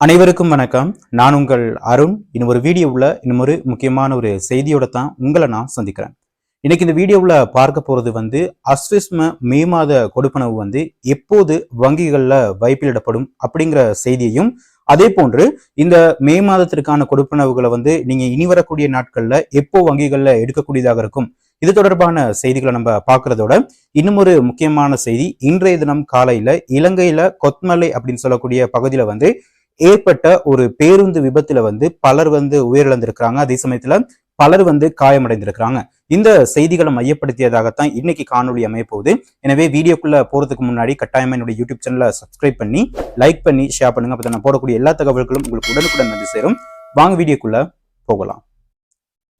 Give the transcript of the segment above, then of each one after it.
அனைவருக்கும் வணக்கம். நான் உங்கள் அருண். இன்னும் ஒரு வீடியோவில் இன்னும் ஒரு முக்கியமான ஒரு செய்தியோட தான் உங்களை நான் சந்திக்கிறேன். இன்னைக்கு இந்த வீடியோவில் பார்க்க போறது வந்து அஸ்விஸ்ம மே மாத கொடுப்பனவு வந்து எப்போது வங்கிகளில் வைப்பிலிடப்படும் அப்படிங்கிற செய்தியையும் அதே போன்று இந்த மே மாதத்திற்கான கொடுப்பனவுகளை வந்து நீங்க இனி வரக்கூடிய நாட்கள்ல எப்போ வங்கிகளில் எடுக்கக்கூடியதாக இருக்கும் இது தொடர்பான செய்திகளை நம்ம பார்க்கறதோட இன்னும் ஒரு முக்கியமான செய்தி இன்றைய தினம் காலையில இலங்கையில கொத்மலை அப்படின்னு சொல்லக்கூடிய பகுதியில வந்து ஏற்பட்ட ஒரு பேருந்து விபத்துல வந்து பலர் வந்து உயிரிழந்திருக்கிறாங்க. அதே சமயத்துல பலர் வந்து காயமடைந்திருக்கிறாங்க. இந்த செய்திகளை மையப்படுத்தியதாகத்தான் இன்னைக்கு காணொலி அமையப்போகுது. எனவே வீடியோக்குள்ள போறதுக்கு முன்னாடி கட்டாயமா என்னுடைய யூடியூப் சேனலை சப்ஸ்கிரைப் பண்ணி லைக் பண்ணி ஷேர் பண்ணுங்க. அப்போ நான் போடக்கூடிய எல்லா தகவல்களும் உங்களுக்கு உடனுக்குடன் வந்து சேரும். வாங்க வீடியோக்குள்ள போகலாம்.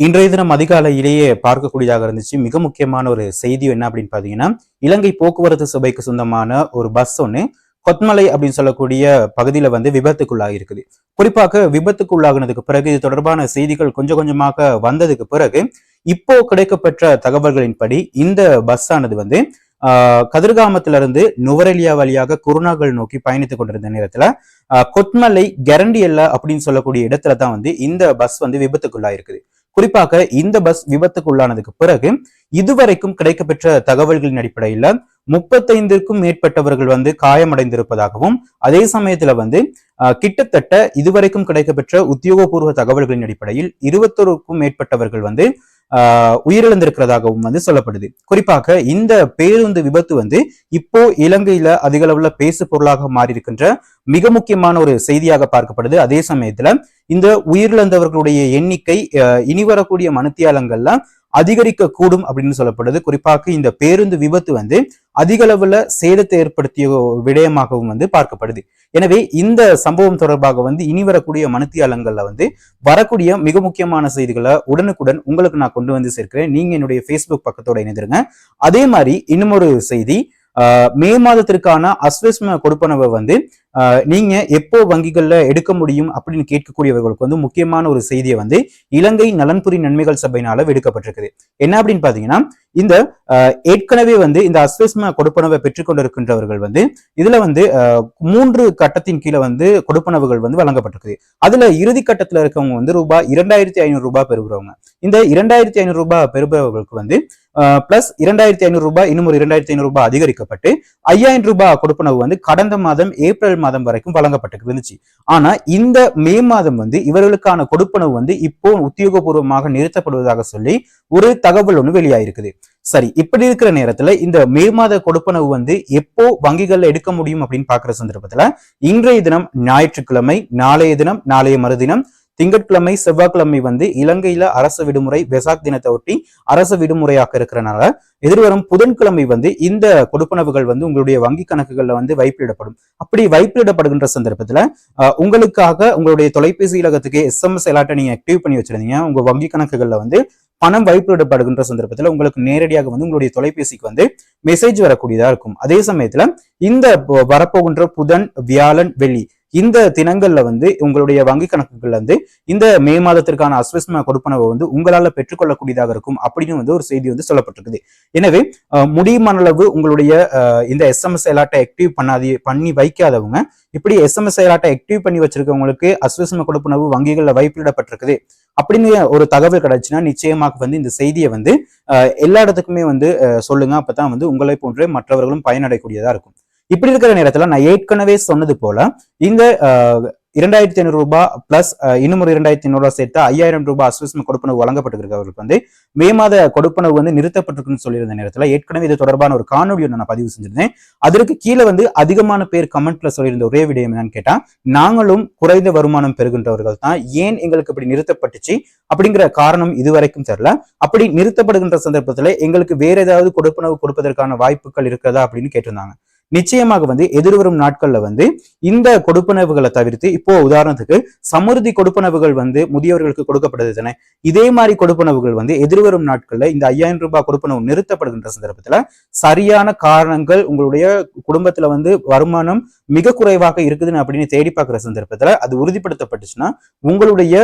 இன்றைய தினம் அதிகாலையிலேயே பார்க்கக்கூடியதாக இருந்துச்சு. மிக முக்கியமான ஒரு செய்தி என்ன அப்படின்னு பாத்தீங்கன்னா இலங்கை போக்குவரத்து சபைக்கு சொந்தமான ஒரு பஸ் ஒன்று கொத்மலை அப்படின்னு சொல்லக்கூடிய பகுதியில வந்து விபத்துக்குள்ளாகி இருக்குது. குறிப்பாக விபத்துக்குள்ளாகினதுக்கு பிறகு இது தொடர்பான செய்திகள் கொஞ்சம் கொஞ்சமாக வந்ததுக்கு பிறகு இப்போ கிடைக்கப்பெற்ற தகவல்களின்படி இந்த பஸ் ஆனது வந்து கதிர்காமத்திலிருந்து நுவரெலியா வழியாக குருநாகல் நோக்கி பயணித்துக் கொண்டிருந்த நேரத்துல கொத்மலை கொத்மலை கெரண்டியல்ல அப்படின்னு சொல்லக்கூடிய இடத்துல தான் வந்து இந்த பஸ் வந்து விபத்துக்குள்ளாயிருக்குது குறிப்பாக இந்த பஸ் விபத்துக்குள்ளானதுக்கு பிறகு இதுவரைக்கும் கிடைக்கப்பெற்ற தகவல்களின் அடிப்படையில முப்பத்தைந்திற்கும் மேற்பட்டவர்கள் வந்து காயமடைந்திருப்பதாகவும் அதே சமயத்துல வந்து கிட்டத்தட்ட இதுவரைக்கும் கிடைக்கப்பெற்ற உத்தியோகபூர்வ தகவல்களின் அடிப்படையில் இருபத்தோருக்கும் மேற்பட்டவர்கள் வந்து உயிரிழந்திருக்கிறதாகவும் வந்து சொல்லப்படுது. குறிப்பாக இந்த பேருந்து விபத்து வந்து இப்போ இலங்கையில அதிக அளவுல பேசு பொருளாக மாறி இருக்கின்ற மிக முக்கியமான ஒரு செய்தியாக பார்க்கப்படுது. அதே சமயத்துல இந்த உயிரிழந்தவர்களுடைய எண்ணிக்கை இனி வரக்கூடிய மனுத்தியாலங்கள்ல அதிகரிக்க கூடும் அப்படின்னு சொல்லப்படுது. குறிப்பாக இந்த பேருந்து விபத்து வந்து அதிக அளவுல சேதத்தை ஏற்படுத்திய விடயமாகவும் வந்து பார்க்கப்படுது. எனவே இந்த சம்பவம் தொடர்பாக வந்து இனி வரக்கூடிய மனுத்தியாளங்கள்ல வந்து வரக்கூடிய மிக முக்கியமான செய்திகளை உடனுக்குடன் உங்களுக்கு நான் கொண்டு வந்து சேர்க்கிறேன். நீங்க என்னுடைய ஃபேஸ்புக் பக்கத்தோட இணைந்திருங்க. அதே மாதிரி இன்னும் ஒரு செய்தி மே மாதத்திற்கான அஸ்வஸ்ம கொடுப்பனவை வந்து நீங்க எப்போ வங்கிகள்ல எடுக்க முடியும் அப்படின்னு கேட்கக்கூடியவர்களுக்கு வந்து முக்கியமான ஒரு செய்தியை வந்து இலங்கை நலன்புரி நன்மைகள் சபையினால விடுக்கப்பட்டிருக்குது. என்ன அப்படின்னு பாத்தீங்கன்னா இந்த ஏற்கனவே வந்து இந்த அஸ்வஸ்ம கொடுப்பனவை பெற்றுக்கொண்டிருக்கின்றவர்கள் வந்து இதுல வந்து மூன்று கட்டத்தின் கீழே வந்து கொடுப்பனவுகள் வந்து வழங்கப்பட்டிருக்குது. அதுல இறுதி கட்டத்துல இருக்கவங்க வந்து ரூபாய் இரண்டாயிரத்தி ஐநூறு ரூபாய் பெறுகிறவங்க. இந்த இரண்டாயிரத்தி ஐநூறு ரூபாய் பெறுபவர்களுக்கு வந்து பிளஸ் இரண்டாயிரத்தி ஐநூறு ரூபாய் இன்னும் ஒரு இரண்டாயிரத்தி ஐநூறு ரூபாய் அதிகரிக்கப்பட்டு ஐயாயிரம் ரூபாய் கொடுப்பனவு வந்து கடந்த மாதம் ஏப்ரல் மாதம் வரைக்கும் வழங்கப்பட்டு இருந்துச்சு. ஆனா இந்த மே மாதம் வந்து இவர்களுக்கான கொடுப்பனவு வந்து இப்போ உத்தியோகபூர்வமாக நிறுத்தப்படுவதாக சொல்லி ஒரு தகவல் ஒன்று வெளியாயிருக்குது. சரி இப்படி இருக்கிற நேரத்துல இந்த மே மாத கொடுப்பனவு வந்து எப்போ வங்கிகள்ல எடுக்க முடியும் அப்படின்னு பாக்குற சந்தர்ப்பத்துல இன்றைய தினம் ஞாயிற்றுக்கிழமை நாளைய தினம் நாளைய மறுதினம் திங்கட்கிழமை செவ்வாய்க்கிழமை வந்து இலங்கையில அரசு விடுமுறை வெசாக் தினத்தை ஒட்டி அரசு விடுமுறையாக இருக்கிறனால எதிர்வரும் புதன்கிழமை வந்து இந்த கொடுப்பனவுகள் வந்து உங்களுடைய வங்கி கணக்குகள்ல வந்து வைப்பிலிடப்படும் அப்படி வைப்பிலிடப்படுகின்ற சந்தர்ப்பத்துல உங்களுக்காக உங்களுடைய தொலைபேசி இலகத்துக்கு எஸ்எம்எஸ் எல்லாட்ட நீங்க ஆக்டிவ் பண்ணி வச்சிருந்தீங்க. உங்க வங்கி கணக்குகள்ல வந்து பணம் வைப்பிடப்படுகின்ற சந்தர்ப்பத்துல உங்களுக்கு நேரடியாக வந்து உங்களுடைய தொலைபேசிக்கு வந்து மெசேஜ் வரக்கூடியதா இருக்கும். அதே சமயத்துல இந்த வரப்போகின்ற புதன் வியாழன் வெள்ளி இந்த தினங்கள்ல வந்து உங்களுடைய வங்கி கணக்குகள்ல வந்து இந்த மே மாதத்திற்கான அஸ்வஸ்ம கொடுப்பனவை வந்து உங்களால பெற்றுக்கொள்ளக்கூடியதாக இருக்கும் அப்படின்னு வந்து ஒரு செய்தி வந்து சொல்லப்பட்டிருக்குது. எனவே முடியுமான அளவு உங்களுடைய இந்த எஸ்எம்எஸ் எல்லாட்டை ஆக்டிவ் பண்ணாதி பண்ணி வைக்காதவங்க இப்படி எஸ்எம்எஸ் செயலாட்டை ஆக்டிவ் பண்ணி வச்சிருக்கவங்களுக்கு அஸ்வசம கொடுப்பனவு வங்கிகளில் வைப்பிடப்பட்டிருக்குது அப்படின்னு ஒரு தகவல் கிடைச்சுன்னா நிச்சயமாக வந்து இந்த செய்தியை வந்து எல்லா இடத்துக்குமே வந்து சொல்லுங்க. அப்பதான் வந்து உங்களை போன்றே மற்றவர்களும் பயனடையக்கூடியதா இருக்கும். இப்படி இருக்கிற நேரத்துல நான் ஏற்கனவே சொன்னது போல இந்த இரண்டாயிரத்தி ஐநூறு ரூபாய் பிளஸ் இன்னும் ஒரு இரண்டாயிரத்தி ஐநூறு ரூபாய் சேர்த்து ஐயாயிரம் ரூபாய் அஸ்வஸ்ம கொடுப்பனவு வழங்கப்பட்டிருக்கிறவர்களுக்கு வந்து மே மாத கொடுப்பனவு வந்து நிறுத்தப்பட்டிருக்குன்னு சொல்லியிருந்த நேரத்தில் ஏற்கனவே இது தொடர்பான ஒரு காணொலி நான் பதிவு செஞ்சிருந்தேன். அதற்கு கீழே வந்து அதிகமான பேர் கமெண்ட்ல சொல்லியிருந்த ஒரே விடயம் என்னன்னு கேட்டா நாங்களும் குறைந்த வருமானம் பெறுகின்றவர்கள் தான். ஏன் எங்களுக்கு இப்படி நிறுத்தப்பட்டுச்சு? அப்படிங்கிற காரணம் இதுவரைக்கும் தெரியல. அப்படி நிறுத்தப்படுகின்ற சந்தர்ப்பத்தில் எங்களுக்கு வேற ஏதாவது கொடுப்பனவு கொடுப்பதற்கான வாய்ப்புகள் இருக்கிறதா அப்படின்னு கேட்டிருந்தாங்க. நிச்சயமாக வந்து எதிர்வரும் நாட்கள்ல வந்து இந்த கொடுப்பனவுகளை தவிர்த்து இப்போ உதாரணத்துக்கு சமுர்த்தி கொடுப்பனவுகள் வந்து முதியவர்களுக்கு கொடுக்கப்படுது தானே? இதே மாதிரி கொடுப்பனவுகள் வந்து எதிர்வரும் நாட்கள்ல இந்த ஐயாயிரம் ரூபாய் கொடுப்பனவு நிறுத்தப்படுகின்ற சந்தர்ப்பத்துல சரியான காரணங்கள் உங்களுடைய குடும்பத்துல வந்து வருமானம் மிக குறைவாக இருக்குதுன்னு அப்படின்னு தேடி பார்க்குற சந்தர்ப்பத்துல அது உறுதிப்படுத்தப்பட்டுச்சுன்னா உங்களுடைய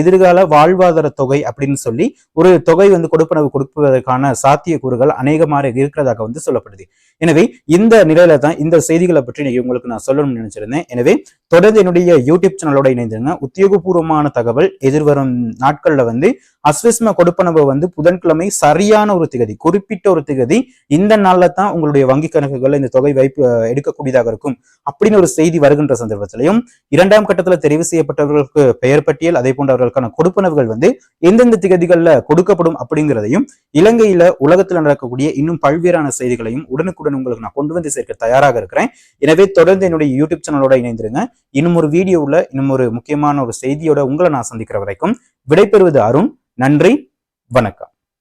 எதிர்கால வாழ்வாதார தொகை அப்படின்னு சொல்லி ஒரு தொகை வந்து கொடுப்பனவு கொடுப்பதற்கான சாத்தியக்கூறுகள் அநேகமாக இருக்கிறதாக வந்து சொல்லப்படுது. எனவே இந்த நிலையில தான் இந்த செய்திகளை பற்றி இன்னைக்கு உங்களுக்கு நான் சொல்லணும்னு நினைச்சிருந்தேன். எனவே தொடர்ந்து என்னுடைய யூடியூப் சேனலோட இணைந்துருங்க. உத்தியோகபூர்வமான தகவல் எதிர்வரும் நாட்கள்ல வந்து அஸ்விஸ்ம கொடுப்பனவு வந்து புதன்கிழமை சரியான ஒரு திகதி குறிப்பிட்ட ஒரு திகதி இந்த நாள்ல தான் உங்களுடைய வங்கி கணக்குகள் இந்த தொகை வைப்பு எடுக்கக்கூடியதாக இருக்கும் அப்படின்னு ஒரு செய்தி வருகின்ற சந்தர்ப்பத்திலையும் இரண்டாம் கட்டத்துல தெரிவு செய்யப்பட்டவர்களுக்கு பெயர் பட்டியல் அதே போன்ற அவர்களுக்கான கொடுப்பனவுகள் வந்து எந்தெந்த திகதிகள்ல கொடுக்கப்படும் அப்படிங்கிறதையும் இலங்கையில உலகத்துல நடக்கக்கூடிய இன்னும் பல்வேறான செய்திகளையும் உடனுக்குடன் உங்களுக்கு நான் கொண்டு வந்து சேர்க்க தயாராக இருக்கிறேன். எனவே தொடர்ந்து என்னுடைய யூடியூப் சேனலோட இணைந்திருங்க. இன்னும் ஒரு வீடியோவில் இன்னும் ஒரு முக்கியமான ஒரு செய்தியோட உங்களை நான் சந்திக்கிற வரைக்கும் விடைபெறுவது அருண். நன்றி. வணக்கம்.